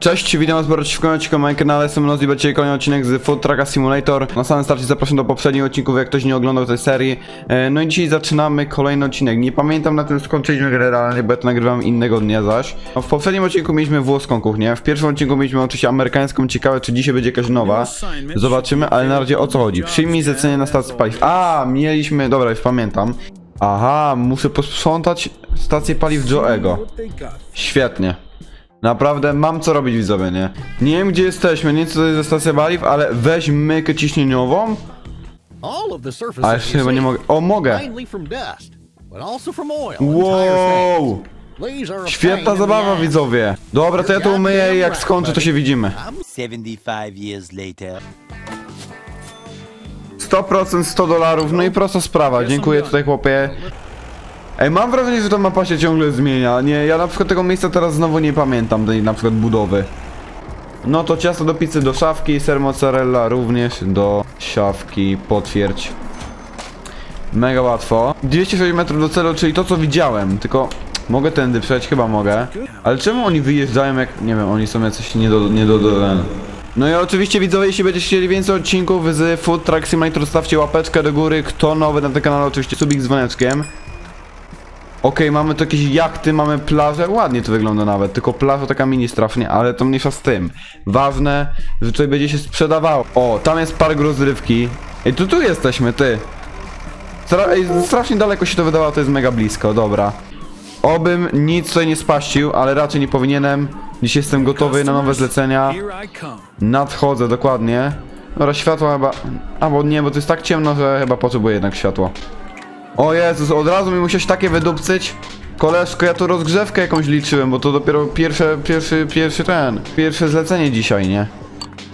Cześć, witam was bardzo w kolejnym na moim kanale, jestem Nozi, będzie kolejny odcinek z Food Trucka Simulator. Na samym starcie zapraszam do poprzednich odcinków, jak ktoś nie oglądał tej serii. E, No i dzisiaj zaczynamy kolejny odcinek. Nie pamiętam na tym skończyliśmy grę realnie, bo ja to nagrywam innego dnia zaś. No, w poprzednim odcinku mieliśmy włoską kuchnię, w pierwszym odcinku mieliśmy oczywiście amerykańską, ciekawe czy dzisiaj będzie jakaś nowa. Zobaczymy, ale na razie o co chodzi. Przyjmij zlecenie na stację paliw. A, mieliśmy, dobra, już pamiętam. Aha, muszę posprzątać stację paliw Joe'ego. Świetnie. Naprawdę mam co robić widzowie, nie? Nie wiem gdzie jesteśmy, nie wiem co to jest za stacja paliw, ale weź mykę ciśnieniową. All of the surface A of jeszcze chyba nie mogę. O, mogę! Wow! Świetna zabawa widzowie. Dobra, to ja to umyję i jak skończę to się widzimy. 75 years later. 100% 100 dolarów, no i prosta sprawa, dziękuję tutaj chłopie. Ej, mam wrażenie, że ta mapa się ciągle zmienia, nie? Ja na przykład tego miejsca teraz znowu nie pamiętam, tej na przykład budowy. No to ciasto do pizzy do szafki, ser mozzarella również do szafki, potwierdź. Mega łatwo. 206 metrów do celu, czyli to co widziałem, tylko mogę tędy przejść, chyba mogę. Ale czemu oni wyjeżdżają jak, nie wiem, oni są jacyś nie do, nie do, do No i oczywiście widzowie, jeśli będziecie chcieli więcej odcinków z Food Truck Simulator, stawcie łapeczkę do góry. Kto nowy na tym kanale, oczywiście subik z dzwoneczkiem. Okej, mamy tu jakieś jachty, mamy plażę, ładnie to wygląda nawet, tylko plaża taka mini strasznie, ale to mniejsza z tym. Ważne, że tutaj będzie się sprzedawało. O, tam jest park rozrywki. Ej, tu tu jesteśmy, ty. Stra strasznie daleko się to wydawało, to jest mega blisko, dobra. Obym nic tutaj nie spaścił, ale raczej nie powinienem. Dziś jestem gotowy na nowe zlecenia. Nadchodzę, dokładnie. Dobra, światła chyba... Albo nie, bo to jest tak ciemno, że chyba potrzebuję jednak światła. O Jezus, od razu mi musiałeś takie wydupcyć. Koleżko, ja tu rozgrzewkę jakąś liczyłem, bo to dopiero pierwsze, pierwszy, pierwszy ten, pierwsze zlecenie dzisiaj, nie?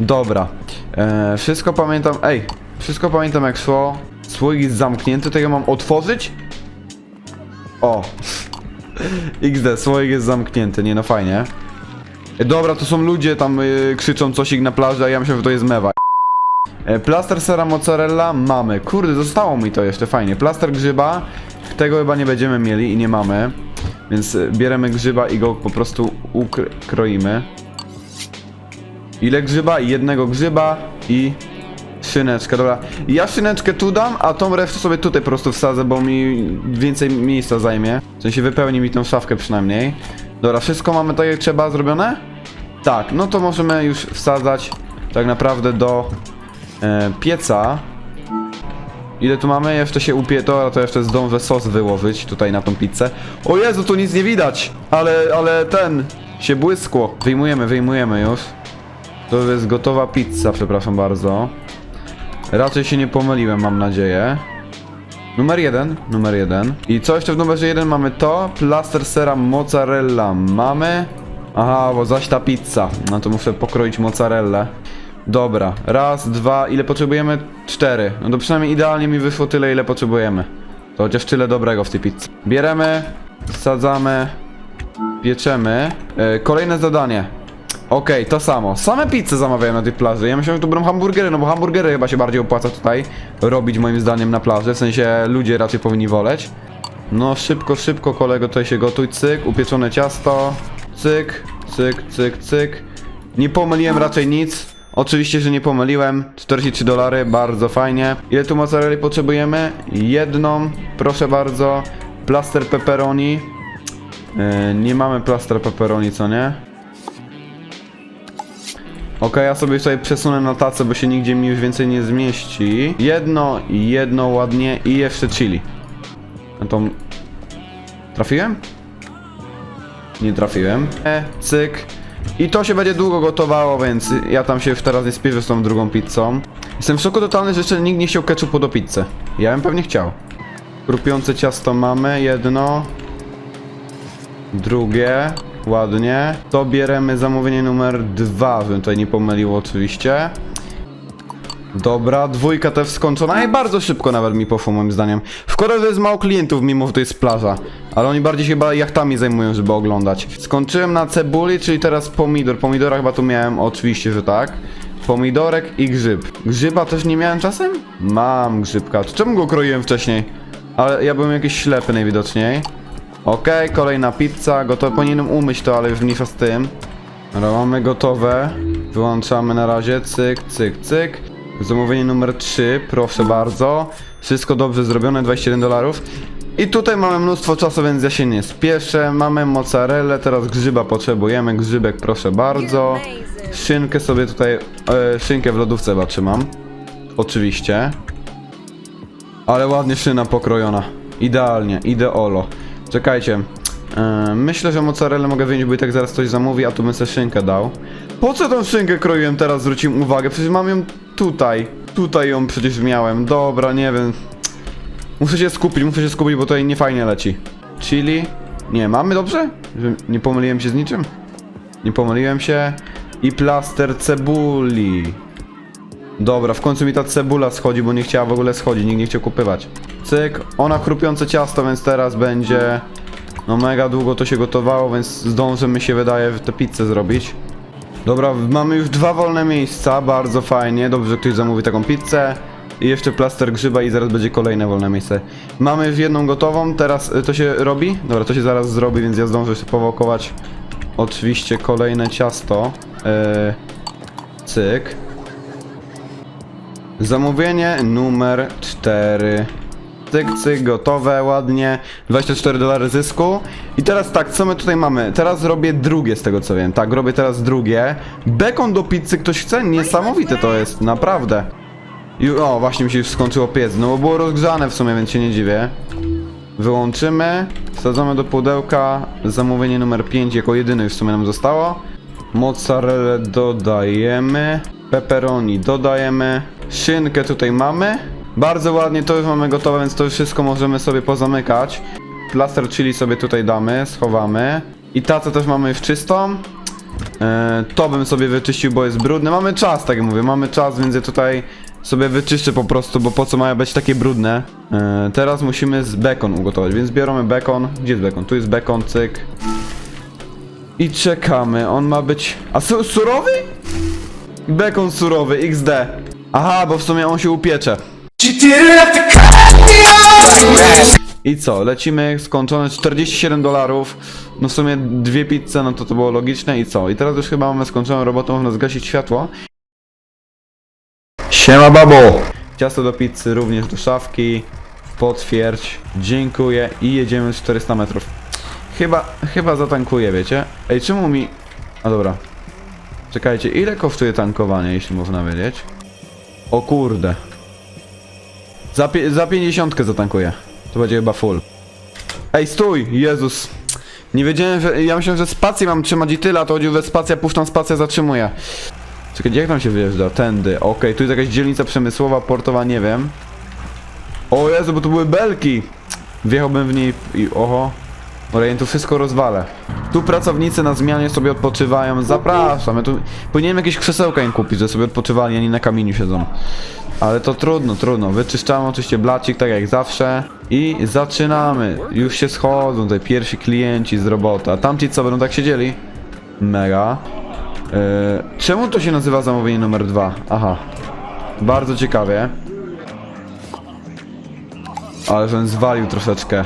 Dobra. E, wszystko pamiętam, ej, wszystko pamiętam jak szło. Słoik jest zamknięty, tego mam otworzyć? O. XD, słoik jest zamknięty, nie no fajnie. E, Dobra, to są ludzie tam y, krzyczą coś na plaży, a ja myślę, że to jest mewa. E, Plaster sera mozzarella mamy. Kurde, zostało mi to jeszcze fajnie. Plaster grzyba, tego chyba nie będziemy mieli i nie mamy. Więc e, bierzemy grzyba i go po prostu ukroimy. Ile grzyba? Jednego grzyba i szyneczkę, dobra. Ja szyneczkę tu dam, a tą resztę sobie tutaj po prostu wsadzę, bo mi więcej miejsca zajmie. W sensie wypełni mi tą szafkę przynajmniej. Dobra, wszystko mamy tak jak trzeba zrobione? Tak, no to możemy już wsadzać tak naprawdę do e, pieca. Ile tu mamy? Jeszcze się upie, to, to jeszcze zdążę sos wyłożyć tutaj na tą pizzę. O Jezu, tu nic nie widać! Ale, ale ten się błyskło. Wyjmujemy, wyjmujemy już. To jest gotowa pizza, przepraszam bardzo. Raczej się nie pomyliłem, mam nadzieję. Numer jeden, numer jeden. I co jeszcze w numerze jeden mamy to? Plaster sera mozzarella mamy. Aha, bo zaś ta pizza. No to muszę pokroić mozzarellę. Dobra, raz, dwa, ile potrzebujemy? Cztery. No to przynajmniej idealnie mi wyszło tyle, ile potrzebujemy. To chociaż tyle dobrego w tej pizzy. Bieremy, wsadzamy, pieczemy. E, kolejne zadanie. Okej, to samo. Same pizze zamawiają na tej plaży. Ja myślałem, że to będą hamburgery, no bo hamburgery chyba się bardziej opłaca tutaj robić moim zdaniem na plaży. W sensie ludzie raczej powinni woleć. No szybko, szybko kolego tutaj się gotuj. Cyk, upieczone ciasto. Cyk, cyk, cyk, cyk. Nie pomyliłem raczej nic. Oczywiście, że nie pomyliłem. 43 dolary, bardzo fajnie. Ile tu mozzarelli potrzebujemy? Jedną, proszę bardzo. Plaster pepperoni. Yy, nie mamy plaster pepperoni, co nie? Okej, ja sobie tutaj przesunę na tacę, bo się nigdzie mi już więcej nie zmieści. Jedno, jedno ładnie i jeszcze chili. No to... Trafiłem? Nie trafiłem. E, cyk. I to się będzie długo gotowało, więc ja tam się teraz nie spieszę z tą drugą pizzą. Jestem w szoku totalny, że jeszcze nikt nie chciał ketchupu do pizzy. Ja bym pewnie chciał. Krupiące ciasto mamy, jedno. Drugie, ładnie. To bierzemy zamówienie numer dwa, żebym tutaj nie pomylił oczywiście. Dobra, dwójka też skończona i bardzo szybko nawet mi poszło moim zdaniem. Szkoda, że jest mało klientów, mimo że to jest plaża. Ale oni bardziej się chyba jachtami zajmują, żeby oglądać. Skończyłem na cebuli, czyli teraz pomidor. Pomidora chyba tu miałem, oczywiście, że tak. Pomidorek i grzyb. Grzyba też nie miałem czasem? Mam grzybka. Czemu go kroiłem wcześniej? Ale ja byłem jakiś ślepy najwidoczniej. Okej, kolejna pizza, gotowe. Powinienem umyć to, ale już mniejsza z tym. Dobra, mamy gotowe. Wyłączamy na razie. Cyk, cyk, cyk. Zamówienie numer 3, proszę bardzo. Wszystko dobrze zrobione, 21 dolarów. I tutaj mamy mnóstwo czasu, więc ja się nie spieszę. Mamy mozzarellę, teraz grzyba potrzebujemy. Grzybek, proszę bardzo. Szynkę sobie tutaj, e, szynkę w lodówce chyba trzymam. Oczywiście. Ale ładnie szyna pokrojona. Idealnie, ideolo. Czekajcie. E, myślę, że mozzarellę mogę wyjąć, bo i tak zaraz ktoś zamówi, a tu bym sobie szynkę dał. Po co tą szynkę kroiłem teraz, zwróciłem uwagę? Przecież mam ją tutaj. Tutaj ją przecież miałem. Dobra, nie wiem. Muszę się skupić, muszę się skupić, bo tutaj nie fajnie leci. Chili. Nie, mamy dobrze? Nie pomyliłem się z niczym? Nie pomyliłem się. I plaster cebuli. Dobra, w końcu mi ta cebula schodzi, bo nie chciała w ogóle schodzić, nikt nie chciał kupywać. Cyk, ona chrupiące ciasto, więc teraz będzie... No mega długo to się gotowało, więc zdążymy się wydaje tę pizzę zrobić. Dobra, mamy już dwa wolne miejsca, bardzo fajnie, dobrze, że ktoś zamówi taką pizzę. I jeszcze plaster grzyba i zaraz będzie kolejne wolne miejsce. Mamy już jedną gotową, teraz y, to się robi? Dobra, to się zaraz zrobi, więc ja zdążę się powokować oczywiście kolejne ciasto. Yy, cyk. Zamówienie numer 4. Cyk, cyk, gotowe, ładnie. 24 dolary zysku. I teraz tak, co my tutaj mamy? Teraz robię drugie z tego co wiem. Tak, robię teraz drugie. Bekon do pizzy ktoś chce? Niesamowite to jest, naprawdę. I, o, właśnie mi się już skończyło piec. No bo było rozgrzane w sumie, więc się nie dziwię. Wyłączymy, wsadzamy do pudełka. Zamówienie numer 5 jako jedyne już w sumie nam zostało. Mozzarellę dodajemy. Pepperoni dodajemy. Szynkę tutaj mamy. Bardzo ładnie to już mamy gotowe, więc to już wszystko możemy sobie pozamykać. Plaster chili sobie tutaj damy, schowamy. I tacę też mamy już czystą. E, to bym sobie wyczyścił, bo jest brudne. Mamy czas, tak jak mówię, mamy czas, więc tutaj sobie wyczyszczę po prostu, bo po co mają być takie brudne. E, teraz musimy z bekon ugotować, więc bierzemy bekon. Gdzie jest bekon? Tu jest bekon, cyk. I czekamy, on ma być... A su surowy? Bekon surowy, XD. Aha, bo w sumie on się upiecze. I co, lecimy skończone 47 dolarów. No w sumie dwie pizze, no to to było logiczne i co? I teraz już chyba mamy skończoną robotę, można zgasić światło. Siema babo! Ciasto do pizzy również do szafki. Potwierdź. Dziękuję i jedziemy 400 metrów. Chyba, chyba zatankuję, wiecie? Ej, czemu mi... A dobra. Czekajcie, ile kosztuje tankowanie, jeśli można wiedzieć? O kurde. Za, pie- za 50 zatankuję. To będzie chyba full. Ej, stój! Jezus. Nie wiedziałem, że... Ja myślałem, że spację mam trzymać i tyle, a to chodziło, że spacja, puszczam spację, zatrzymuję. Czekajcie, jak tam się wyjeżdża? Tędy. Okej, tu jest jakaś dzielnica przemysłowa, portowa, nie wiem. O Jezu, bo to były belki! Wjechałbym w niej i... Oho. Ja tu wszystko rozwalę. Tu pracownicy na zmianie sobie odpoczywają. Zapraszam. Ja tu powinienem jakieś krzesełka im kupić, że sobie odpoczywali, a nie na kamieniu siedzą. Ale to trudno, trudno. Wyczyszczamy oczywiście blacik, tak jak zawsze. I zaczynamy. Już się schodzą tutaj pierwsi klienci z robota. Tamci co, będą tak siedzieli? Mega. Eee, czemu to się nazywa zamówienie numer dwa? Aha. Bardzo ciekawie. Ale że on zwalił troszeczkę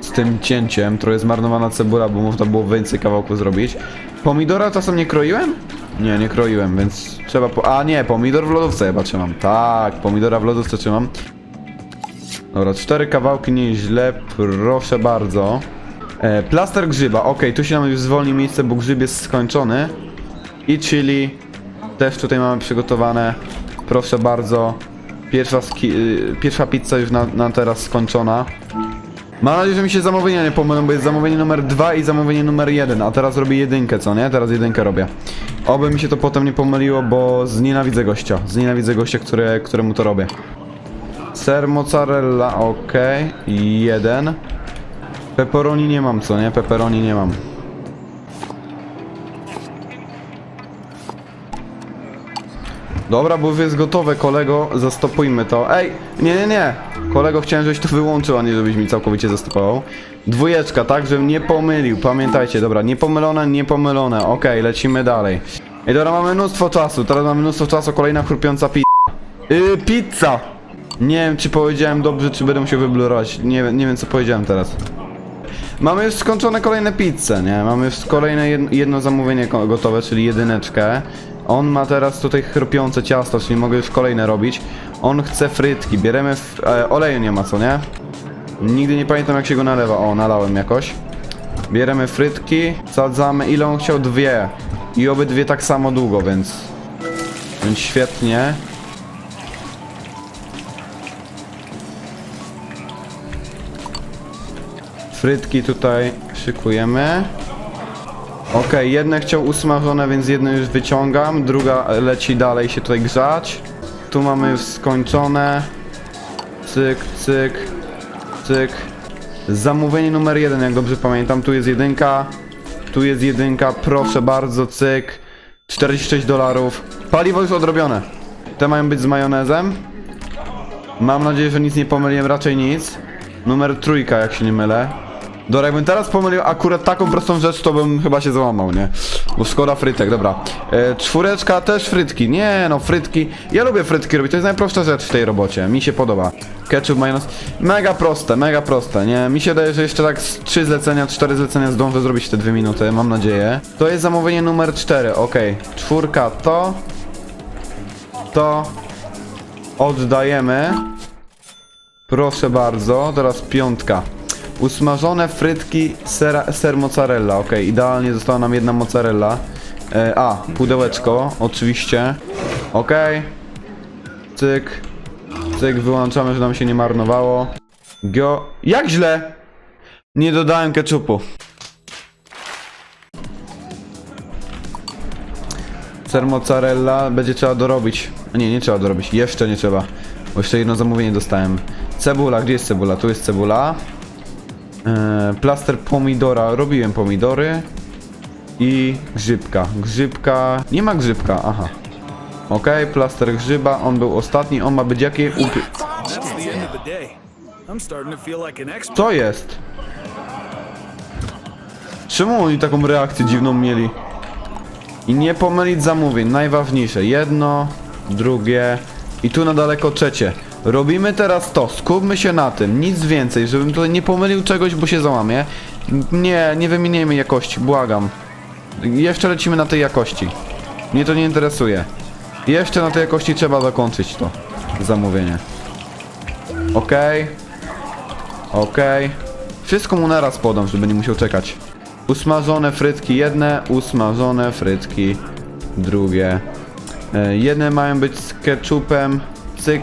z tym cięciem, trochę zmarnowana cebula, bo można było więcej kawałków zrobić. Pomidora czasem nie kroiłem? Nie, nie kroiłem, więc trzeba po... A nie, pomidor w lodówce chyba trzymam. Tak, pomidora w lodówce trzymam. Dobra, cztery kawałki nieźle, proszę bardzo. E, plaster grzyba, ok, tu się nam już zwolni miejsce, bo grzyb jest skończony. I chili też tutaj mamy przygotowane. Proszę bardzo. Pierwsza, y, pierwsza pizza już na, na teraz skończona. Mam nadzieję, że mi się zamówienia nie pomylą, bo jest zamówienie numer 2 i zamówienie numer 1, a teraz robię jedynkę, co nie? Teraz jedynkę robię. Oby mi się to potem nie pomyliło, bo znienawidzę gościa. Znienawidzę gościa, które, któremu to robię. Ser mozzarella, ok. Jeden. Pepperoni nie mam, co nie? Pepperoni nie mam. Dobra, bo jest gotowe, kolego, zastopujmy to. Ej, nie, nie, nie. Kolego, chciałem, żebyś to wyłączył, a nie żebyś mi całkowicie zastopował. Dwójeczka, tak, żebym nie pomylił. Pamiętajcie, dobra, niepomylone, niepomylone. Okej, lecimy dalej. Ej, dobra, mamy mnóstwo czasu. Teraz mamy mnóstwo czasu, kolejna chrupiąca pizza. Yy, pizza! Nie wiem, czy powiedziałem dobrze, czy będę musiał wyblurować. Nie, nie wiem, co powiedziałem teraz. Mamy już skończone kolejne pizze, nie? Mamy już kolejne jed jedno zamówienie gotowe, czyli jedyneczkę. On ma teraz tutaj chrupiące ciasto, czyli mogę już kolejne robić. On chce frytki, bierzemy... E, oleju nie ma, co nie? Nigdy nie pamiętam jak się go nalewa. O, nalałem jakoś. Bierzemy frytki, sadzamy. Ile on chciał? Dwie. I obydwie tak samo długo, więc... Więc świetnie. Frytki tutaj szykujemy. Okej, jedne chciał usmażone, więc jedno już wyciągam, druga leci dalej się tutaj grzać. Tu mamy już skończone. Cyk, cyk, cyk. Zamówienie numer jeden, jak dobrze pamiętam, tu jest jedynka. Tu jest jedynka, proszę bardzo, cyk. 46 dolarów. Paliwo już odrobione. Te mają być z majonezem. Mam nadzieję, że nic nie pomyliłem, raczej nic. Numer trójka, jak się nie mylę. Dobra, jakbym teraz pomylił akurat taką prostą rzecz, to bym chyba się załamał, nie? Bo szkoda frytek, dobra. E, czwóreczka też frytki. Nie, no frytki. Ja lubię frytki robić, to jest najprostsza rzecz w tej robocie. Mi się podoba. Ketchup, majonez. Mega proste, mega proste, nie? Mi się wydaje, że jeszcze tak z 3 zlecenia, 4 zlecenia zdążę zrobić w te 2 minuty, mam nadzieję. To jest zamówienie numer 4, okej. Czwórka to. To. Oddajemy. Proszę bardzo, teraz piątka. Usmażone frytki ser mozzarella, ok, idealnie została nam jedna mozzarella. E, a, pudełeczko, oczywiście. Ok. Cyk. Cyk, wyłączamy, że nam się nie marnowało. Gio... Jak źle? Nie dodałem ketchupu. Ser mozzarella będzie trzeba dorobić. Nie, nie trzeba dorobić. Jeszcze nie trzeba. Bo jeszcze jedno zamówienie dostałem. Cebula, gdzie jest cebula? Tu jest cebula. Eee, plaster pomidora. Robiłem pomidory. I grzybka. Grzybka. Nie ma grzybka, aha. Okej, plaster grzyba. On był ostatni. On ma być jaki? Upie... That's the end of the day. I'm starting to feel like an expert. Co jest? Czemu oni taką reakcję dziwną mieli? I nie pomylić zamówień, najważniejsze. Jedno, drugie i tu na daleko trzecie. Robimy teraz to, skupmy się na tym, nic więcej, żebym tutaj nie pomylił czegoś, bo się załamie. Nie, nie wymieniajmy jakości, błagam. Jeszcze lecimy na tej jakości. Mnie to nie interesuje. Jeszcze na tej jakości trzeba zakończyć to zamówienie. Okej. Okej. Wszystko mu naraz podam, żeby nie musiał czekać. Usmażone frytki jedne, usmażone frytki drugie. E, jedne mają być z ketchupem, cyk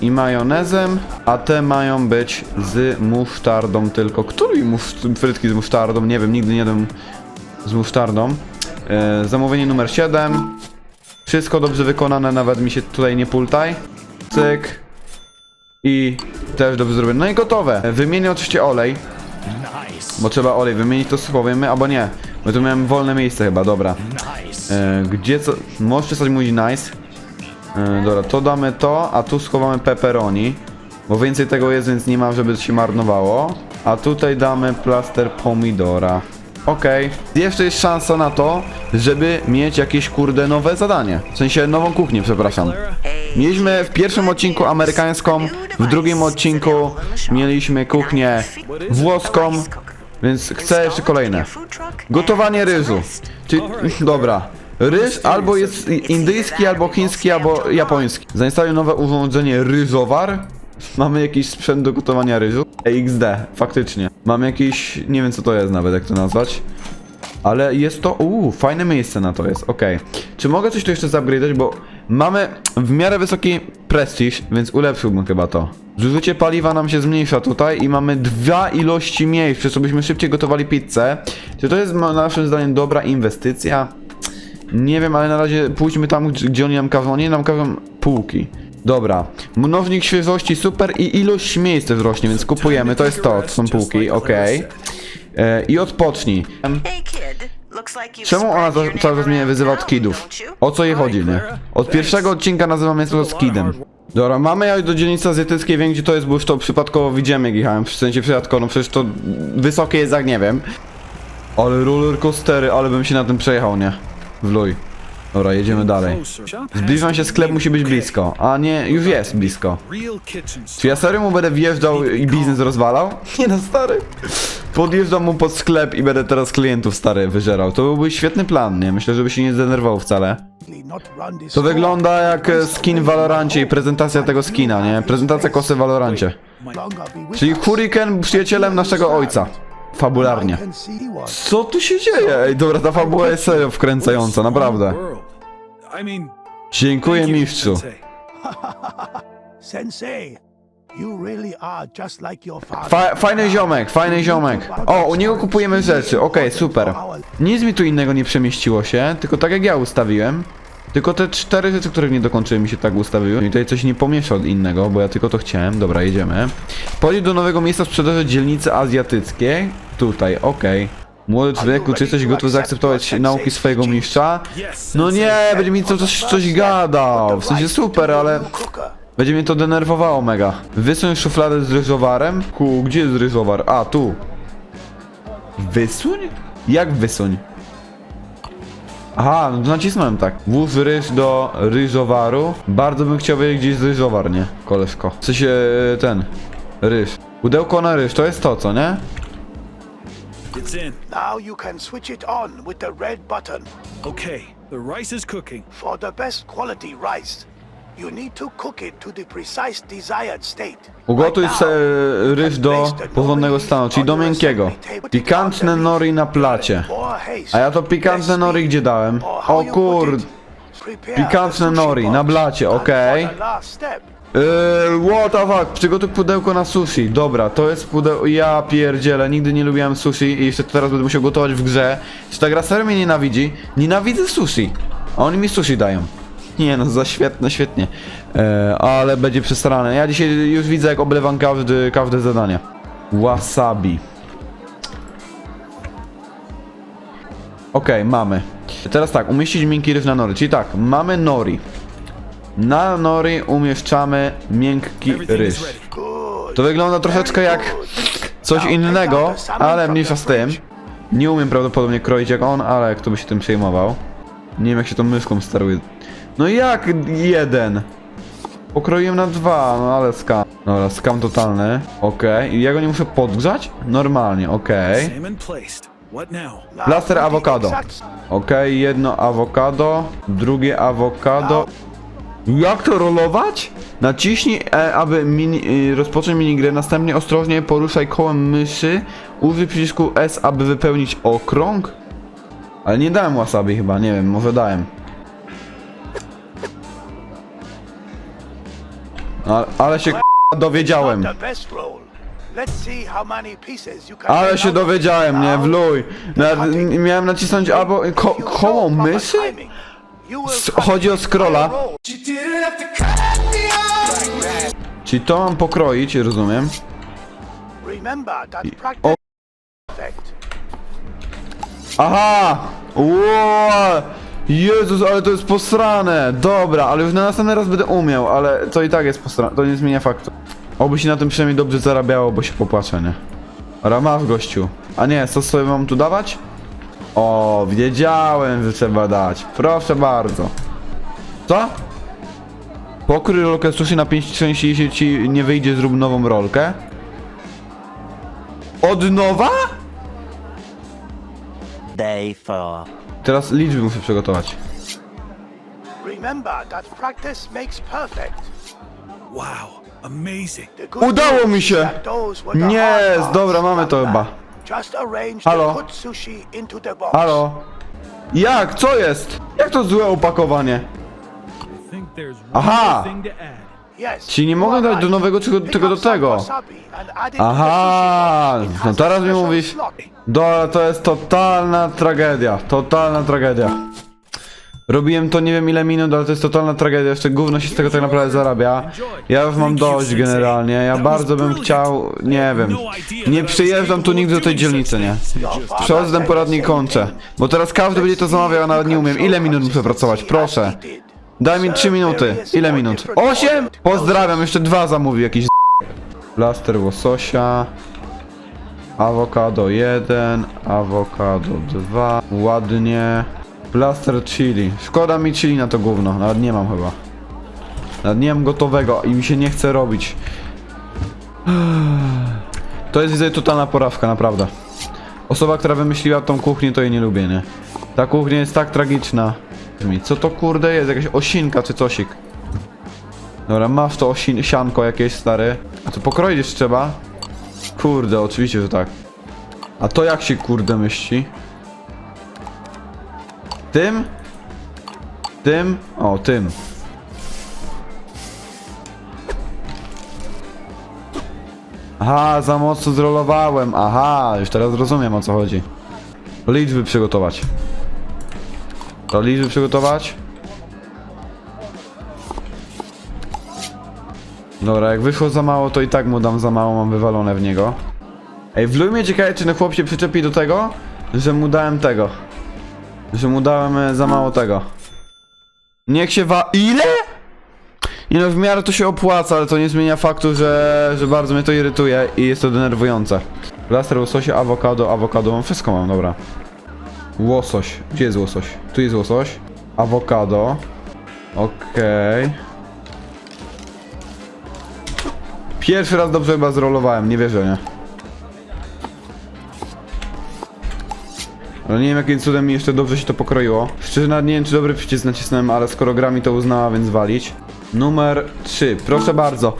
i majonezem, a te mają być z musztardą tylko. Lubi musz- frytki z musztardą? Nie wiem, nigdy nie jadłem z musztardą. E, zamówienie numer 7. Wszystko dobrze wykonane, nawet mi się tutaj nie pultaj. Cyk. I też dobrze zrobione. No i gotowe. Wymienię oczywiście olej. Bo trzeba olej wymienić, to powiemy, albo nie. Bo tu miałem wolne miejsce chyba, dobra. E, gdzie co... Możesz przestać mówić nice. E, dobra, to damy to, a tu schowamy pepperoni. Bo więcej tego jest, więc nie ma, żeby się marnowało. A tutaj damy plaster pomidora. Okej. Jeszcze jest szansa na to, żeby mieć jakieś kurde nowe zadanie. W sensie nową kuchnię, przepraszam. Mieliśmy w pierwszym odcinku amerykańską, w drugim odcinku mieliśmy kuchnię włoską, więc chcę jeszcze kolejne. Gotowanie ryżu. Czyli, dobra. Ryż albo jest indyjski, albo chiński, albo japoński. Zainstaluję nowe urządzenie ryżowar. Mamy jakiś sprzęt do gotowania ryżu. XD, faktycznie. Mamy jakiś, nie wiem co to jest nawet, jak to nazwać. Ale jest to, uuu, fajne miejsce na to jest, okej. Czy mogę coś tu jeszcze zupgrade'ać, bo mamy w miarę wysoki prestiż, więc ulepszyłbym chyba to. Zużycie paliwa nam się zmniejsza tutaj i mamy dwa ilości miejsc, przez co byśmy szybciej gotowali pizzę. Czy to jest naszym zdaniem dobra inwestycja? Nie wiem, ale na razie pójdźmy tam, gdzie oni nam każą. Oni nam każą półki. Dobra. Mnożnik świeżości super i ilość miejsc też rośnie, więc kupujemy. To jest to, to są półki, okej. E, I odpocznij. Czemu ona cały czas mnie wyzywa od kidów? O co jej chodzi, nie? Od pierwszego odcinka nazywam jest to z kidem. Dobra, mamy jechać do dzielnicy azjatyckiej, wiem gdzie to jest, bo już to przypadkowo widziałem jak jechałem, w sensie przypadkowo, no przecież to wysokie jest jak nie wiem. Ale roller coastery, ale bym się na tym przejechał, nie? W luj. Dobra, jedziemy dalej. Zbliżam się, sklep musi być blisko, a nie, już jest blisko. Czy ja serio mu będę wjeżdżał i biznes rozwalał? Nie no, stary. Podjeżdżam mu pod sklep i będę teraz klientów stary wyżerał. To byłby świetny plan, nie? Myślę, żeby się nie zdenerwował wcale. To wygląda jak e, skin w Valorancie i prezentacja tego skina, nie? Prezentacja kosy w Valorancie. Czyli Hurricane przyjacielem naszego ojca. Fabularnie. Co tu się dzieje? Ej, dobra, ta fabuła jest serio wkręcająca, naprawdę. Dziękuję mistrzu. Sensei. Sensei, you really are just like your father. Fa fajny ziomek, fajny ziomek. O, u niego kupujemy rzeczy, okej, super. Nic mi tu innego nie przemieściło się, tylko tak jak ja ustawiłem. Tylko te cztery rzeczy, których nie dokończyłem mi się tak ustawiły. I tutaj coś nie pomiesza od innego, bo ja tylko to chciałem. Dobra, jedziemy. Pojedź do nowego miejsca sprzedaży dzielnicy azjatyckiej. Tutaj, okej. Młody człowieku, czy jesteś gotów zaakceptować nauki swojego mistrza? No nie, będzie mi to coś, coś gadał. W sensie super, ale... Będzie mnie to denerwowało mega. Wysuń szufladę z ryżowarem. Ku, gdzie jest ryżowar? A, tu. Wysuń? Jak wysuń? Aha, no to nacisnąłem tak. Włóż ryż do ryżowaru. Bardzo bym chciał wiedzieć, gdzie jest ryżowar, nie? Koleżko. W sensie, e, ten. Ryż. Pudełko na ryż, to jest to, co, nie? It's in. Now you can switch it on with the red button. Okay, the rice is cooking. For the best quality rice, you need to cook it to the precise desired state. Ugotuj se ryż do porządnego stanu, czyli do miękkiego. Pikantne nori na placie. A ja to pikantne nori gdzie dałem? O you kur... put it. Prepare Pikantne nori na blacie, okej. step, Yy, what the fuck, przygotuj pudełko na sushi. Dobra, to jest pudełko. Ja pierdzielę, nigdy nie lubiłem sushi i jeszcze teraz będę musiał gotować w grze. Czy ta gra serio mnie nienawidzi? Nienawidzę sushi. A oni mi sushi dają. Nie no, za świetne, świetnie. E, ale będzie przestarane. Ja dzisiaj już widzę, jak oblewam każdy, każde zadanie. Wasabi. Okej, mamy. Teraz tak, umieścić miękki ryż na nori. Czyli tak, mamy nori. Na nori umieszczamy miękki ryż. To wygląda troszeczkę jak coś innego, ale mniejsza z tym. Nie umiem prawdopodobnie kroić jak on, ale kto by się tym przejmował. Nie wiem jak się tą myszką steruje. No jak jeden? Pokroiłem na dwa, no ale skam. Dobra, skam totalny. Okej, i ja go nie muszę podgrzać? Normalnie, okej. For the awokado. Okej, jedno awokado, drugie awokado. Jak to rolować? Naciśnij E, aby mini, y, rozpocząć minigrę, następnie ostrożnie poruszaj kołem myszy. Użyj przycisku S, aby wypełnić okrąg. Ale nie dałem wasabi chyba, nie wiem, może dałem. Ale, ale się k***a, dowiedziałem. Ale się dowiedziałem, nie, wluj. Nawet cutting. n- miałem nacisnąć albo ko koło myszy? Chodzi o scrolla. Czyli to mam pokroić, rozumiem. O-. Aha! Ło! Jezus, ale to jest posrane! Dobra, ale już na następny raz będę umiał, ale to i tak jest posrane, to nie zmienia faktu. Oby się na tym przynajmniej dobrze zarabiało, bo się popłaczę, nie? Ramach gościu. A nie, co sobie mam tu dawać? O, wiedziałem, że trzeba dać. Proszę bardzo. Co? Pokryj rolkę sushi na 5 części, jeśli ci nie wyjdzie, zrób nową rolkę. Od nowa? Day four. Teraz liczby muszę przygotować. Remember that practice makes perfect. Wow, amazing. Udało mi się! Nie, dobra, mamy to chyba. Just arrange Halo? to put sushi into the box. Halo? Jak? Co jest? Jak to złe opakowanie? Aha! Yes. Czyli nie you mogę are dać do right. nowego czego, Pick tylko do up some tego. wasabi and add it to the Aha! sushi box. It No has a teraz mi special mówisz. slot. Dobra, to jest totalna tragedia. Totalna tragedia. Robiłem to nie wiem ile minut, ale to jest totalna tragedia. Jeszcze gówno się z tego tak naprawdę zarabia. Ja już mam dość generalnie. Ja bardzo bym chciał, nie wiem. Nie przyjeżdżam tu nigdy do tej dzielnicy, nie? Przechodzę poradnik kończę. Bo teraz każdy będzie to zamawiał, a nawet nie umiem. Ile minut muszę pracować? Proszę. Daj mi 3 minuty. Ile minut? 8? Pozdrawiam, jeszcze dwa zamówi jakiś Plaster łososia. Awokado 1, awokado 2. Ładnie. Plaster chili. Szkoda mi chili na to gówno, nawet nie mam chyba. Nawet nie mam gotowego i mi się nie chce robić. To jest widzę totalna porawka, naprawdę. Osoba, która wymyśliła tą kuchnię, to jej nie lubię, nie? Ta kuchnia jest tak tragiczna. Co to kurde jest? Jakaś osinka czy cosik? Dobra, masz to osin sianko jakieś, stary. A to pokroić trzeba? Kurde, oczywiście, że tak. A to jak się kurde myśli? Tym? Tym? O, tym. Aha, za mocno zrolowałem. Aha, już teraz rozumiem o co chodzi. Liczby przygotować. To liczby przygotować. Dobra, jak wyszło za mało, to i tak mu dam za mało, mam wywalone w niego. Ej, w Lumie ciekawe, czy ten chłop się przyczepi do tego, że mu dałem tego. Że mu dałem e, za mało tego. Niech się wa... Ile? Nie no, w miarę to się opłaca, ale to nie zmienia faktu, że, że bardzo mnie to irytuje i jest to denerwujące. Plaster, łososie, awokado, awokado, mam wszystko mam, dobra. Łosoś, gdzie jest łosoś? Tu jest łosoś. Awokado. Okej. Pierwszy raz dobrze chyba zrolowałem, nie wierzę, nie? Ale nie wiem jakim cudem jeszcze dobrze się to pokroiło. Szczerze nawet nie wiem czy dobry przycisk nacisnąłem, ale skoro gra mi to uznała, więc walić. Numer 3, proszę bardzo.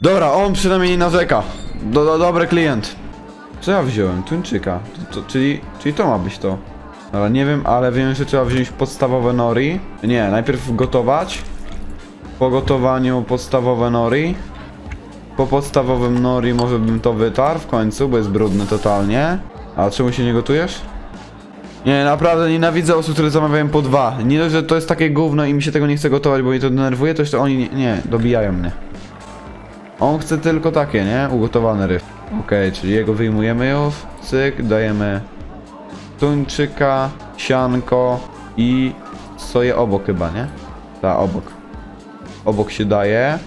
Dobra, on przynajmniej nie narzeka. Do, do, dobry klient. Co ja wziąłem? Tuńczyka. To, to, czyli, czyli to ma być to. Ale nie wiem, ale wiem, że trzeba wziąć podstawowe nori. Nie, najpierw gotować. Po gotowaniu podstawowe nori. Po podstawowym nori może bym to wytarł w końcu, bo jest brudny totalnie. A czemu się nie gotujesz? Nie, naprawdę nienawidzę osób, które zamawiają po dwa. Nie dość, że to jest takie gówno i mi się tego nie chce gotować, bo mnie to denerwuje, to jeszcze oni nie, nie dobijają mnie. On chce tylko takie, nie? Ugotowany ryb. Okej, czyli jego wyjmujemy już. Cyk, dajemy tuńczyka, sianko i soję obok chyba, nie? Ta, obok. Obok się daje.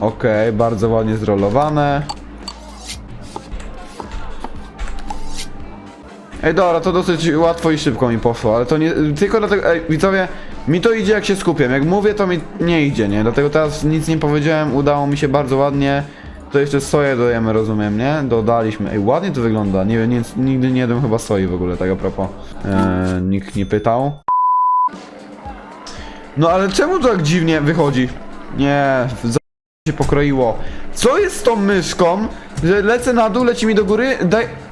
Okej, bardzo ładnie zrolowane. Ej, dobra, to dosyć łatwo i szybko mi poszło, ale to nie... Tylko dlatego... Ej, widzowie, mi to idzie jak się skupiam. Jak mówię, to mi nie idzie, nie? Dlatego teraz nic nie powiedziałem, udało mi się bardzo ładnie. To jeszcze soję dojemy, rozumiem, nie? Dodaliśmy. Ej, ładnie to wygląda. Nie wiem, nigdy nie jadłem chyba soi w ogóle, tak a propos. Eee, nikt nie pytał. No ale czemu to tak dziwnie wychodzi? Nie, za się pokroiło. Co jest z tą myszką, że lecę na dół, leci mi do góry, daj...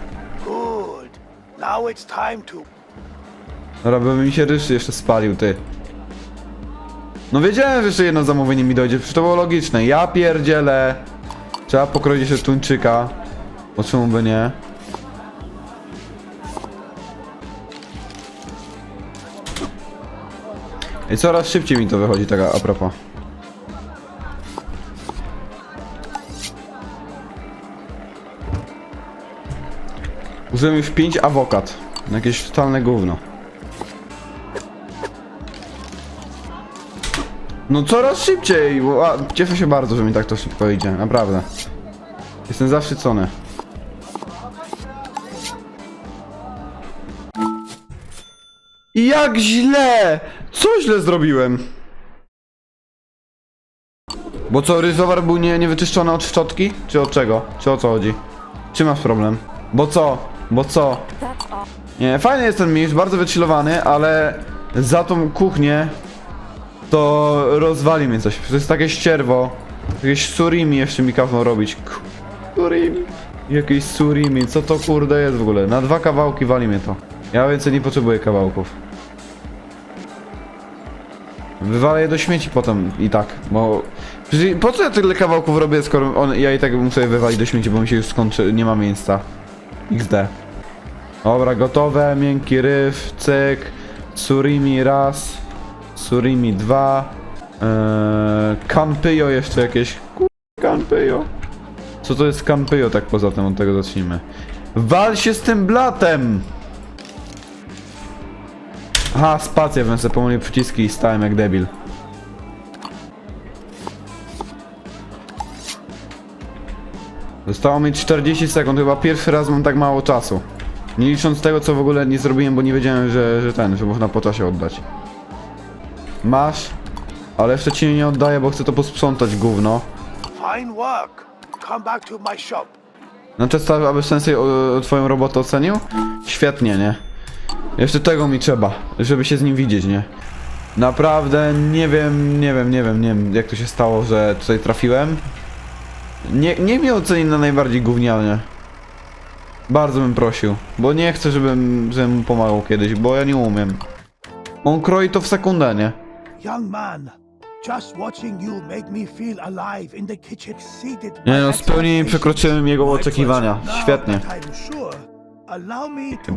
Now it's time to Dobra, by mi się ryż jeszcze spalił, ty. No wiedziałem, że jeszcze jedno zamówienie mi dojdzie, przecież to było logiczne. Ja pierdzielę. Trzeba pokroić jeszcze tuńczyka. Bo czemu by nie? I coraz szybciej mi to wychodzi, tak a a propos. Użyłem już 5 awokad. Jakieś totalne gówno. No coraz szybciej! bo- A, cieszę się bardzo, że mi tak to szybko idzie, naprawdę. Jestem zaszczycony. Jak źle! Co źle zrobiłem? Bo co, ryżowar był nie, niewyczyszczony od szczotki? Czy od czego? Czy o co chodzi? Czy masz problem? Bo co? Bo co? Nie, fajny jest ten mistrz, bardzo wychillowany, ale za tą kuchnię to rozwali mnie coś. To jest takie ścierwo. Jakieś surimi jeszcze mi kazną robić. Surimi. Jakieś surimi, co to kurde jest w ogóle? Na dwa kawałki wali mnie to. Ja więcej nie potrzebuję kawałków. Wywalę je do śmieci potem i tak, bo... Po co ja tyle kawałków robię, skoro on, ja i tak muszę je wywalić do śmieci, bo mi się już skończy, nie ma miejsca. XD. Dobra, gotowe, miękki ryż, cyk, surimi raz, surimi dwa, eee, kanpyjo jeszcze jakieś, kur... kanpyjo. Co to jest kanpyjo tak poza tym, od tego zacznijmy. Wal się z tym blatem! Aha, spacja, więc sobie pomyliłem przyciski i stałem jak debil. Zostało mi 40 sekund, chyba pierwszy raz mam tak mało czasu. Nie licząc tego, co w ogóle nie zrobiłem, bo nie wiedziałem, że, że ten, że można po czasie oddać. Masz, ale jeszcze ci nie oddaję, bo chcę to posprzątać, gówno. fine work. come back to my shop. No to aby Sensei o, twoją robotę ocenił? Świetnie, nie? Jeszcze tego mi trzeba, żeby się z nim widzieć, nie? Naprawdę nie wiem, nie wiem, nie wiem, nie wiem jak to się stało, że tutaj trafiłem. Nie, nie mnie oceni na najbardziej gównianie. Bardzo bym prosił, bo nie chcę, żebym, żebym mu pomagał kiedyś, bo ja nie umiem. On kroi to w sekundę, nie? Young man, just watching you make me feel alive in the kitchen Nie no, dishes. przekroczyłem jego oczekiwania. Świetnie.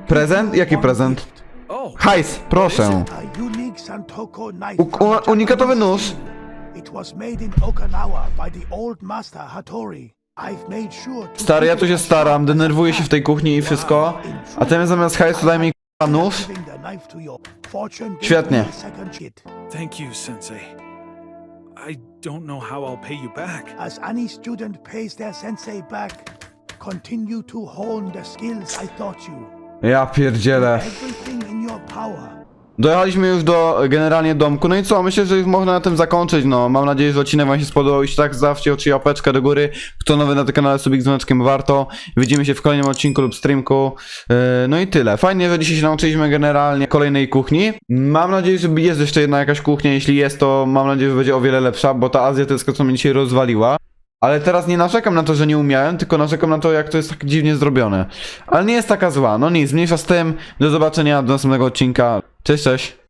Prezent? Jaki prezent? Oh, Hajs, proszę. U- unikatowy nóż. Steel. It was made in Okinawa by the old master Hattori. I've made sure to Stary, ja tu się staram, sharp denerwuję się w tej kuchni i wszystko, ah, a ty zamiast hajsu daj mi k***a nóż? Giving the knife to your fortune Świetnie. me second hit. thank you, Sensei. I don't know how I'll pay you back. As any student pays their sensei back, continue to hone the skills I taught you. Ja pierdzielę. Everything in your power. Dojechaliśmy już do generalnie domku, no i co, myślę, że już można na tym zakończyć, no. Mam nadzieję, że odcinek wam się spodobał, jeśli tak, zawsze oczy łapeczkę do góry. Kto nowy na tym kanale, subik z dzwoneczkiem warto. Widzimy się w kolejnym odcinku lub streamku. Yy, no i tyle. Fajnie, że dzisiaj się nauczyliśmy generalnie kolejnej kuchni. Mam nadzieję, że jest jeszcze jedna jakaś kuchnia, jeśli jest, to mam nadzieję, że będzie o wiele lepsza, bo ta azjatycka, co mnie dzisiaj rozwaliła. Ale teraz nie narzekam na to, że nie umiałem, tylko narzekam na to, jak to jest tak dziwnie zrobione. Ale nie jest taka zła. No nic, mniejsza z tym. Do zobaczenia do następnego odcinka. Cześć, cześć.